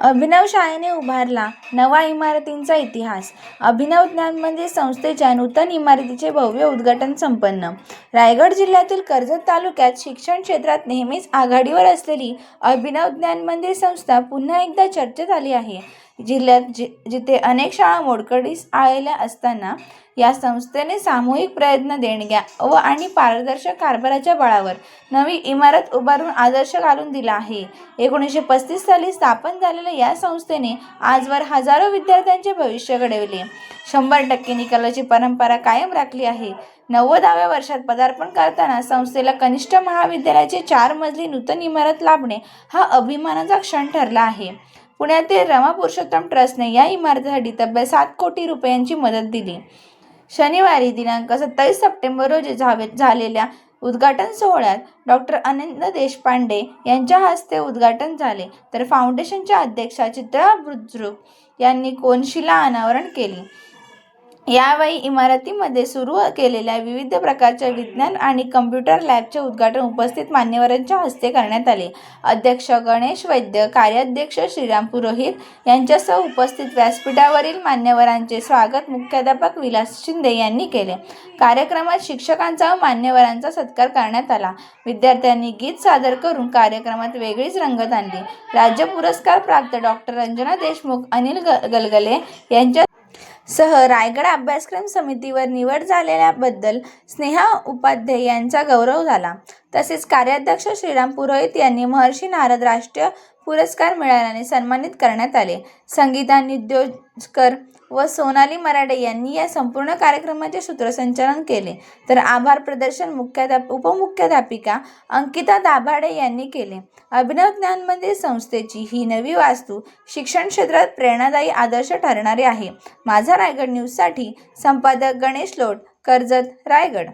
अभिनव शाळेने उभारला नवा इमारतींचा इतिहास. अभिनव ज्ञान मंदिर संस्थेच्या नूतन इमारतीचे भव्य उद्घाटन संपन्न. रायगड जिल्ह्यातील कर्जत तालुक्यात शिक्षण क्षेत्रात नेहमीच आघाडीवर असलेली अभिनव ज्ञान मंदिर संस्था पुन्हा एकदा चर्चेत आली आहे. जिल्ह्यात जि जिथे अनेक शाळा मोडकळीस आलेल्या असताना या संस्थेने सामूहिक प्रयत्न देणग्या व आणि पारदर्शक कारभाराच्या बळावर नवी इमारत उभारून आदर्श घालून दिला आहे. एकोणीसशे पस्तीस साली स्थापन झालेल्या या संस्थेने आजवर हजारो विद्यार्थ्यांचे भविष्य घडविले. शंभर टक्के निकालाची परंपरा कायम राखली आहे. नव्वदाव्या वर्षात पदार्पण करताना संस्थेला कनिष्ठ महाविद्यालयाचे चार मजली नूतन इमारत लाभणे हा अभिमानाचा क्षण ठरला आहे. पुण्यातील रमा पुरुषोत्तम ट्रस्टने या इमारतीसाठी तब्बल सात कोटी रुपयांची मदत दिली. शनिवारी दिनांक सत्तावीस सप्टेंबर रोजी झावे झालेल्या उद्घाटन सोहळ्यात डॉक्टर अनंत देशपांडे यांच्या हस्ते उद्घाटन झाले. तर फाउंडेशनच्या अध्यक्षा चित्रा बुद्रुक यांनी कोनशिला अनावरण केली. यावेळी इमारतीमध्ये सुरू केलेल्या विविध प्रकारच्या विज्ञान आणि कम्प्युटर लॅबचे उद्घाटन उपस्थित मान्यवरांच्या हस्ते करण्यात आले. अध्यक्ष गणेश वैद्य कार्याध्यक्ष श्रीराम पुरोहित यांच्यासह उपस्थित व्यासपीठावरील मान्यवरांचे स्वागत मुख्याध्यापक विलास शिंदे यांनी केले. कार्यक्रमात शिक्षकांचा व मान्यवरांचा सत्कार करण्यात आला. विद्यार्थ्यांनी गीत सादर करून कार्यक्रमात वेगळीच रंगत आणली. राज्य पुरस्कार प्राप्त डॉक्टर रंजना देशमुख अनिल ग गलगले यांच्या सह रायगड अभ्यासक्रम समितीवर निवड झालेल्याबद्दल स्नेहा उपाध्ये यांचा गौरव झाला. तसेच कार्याध्यक्ष श्रीराम पुरोहित यांनी महर्षी नारद राष्ट्रीय पुरस्कार मिळाल्याने सन्मानित करण्यात आले. संगीता निद्योजकर व सोनाली मराडे यांनी या संपूर्ण कार्यक्रमाचे सूत्रसंचालन केले. तर आभार प्रदर्शन मुख्याध्याप उपमुख्याध्यापिका अंकिता दाभाडे यांनी केले. अभिनव ज्ञान मंदिर संस्थेची ही नवी वास्तू शिक्षण क्षेत्रात प्रेरणादायी आदर्श ठरणारी आहे. माझा रायगड न्यूजसाठी संपादक गणेश लोट कर्जत रायगड.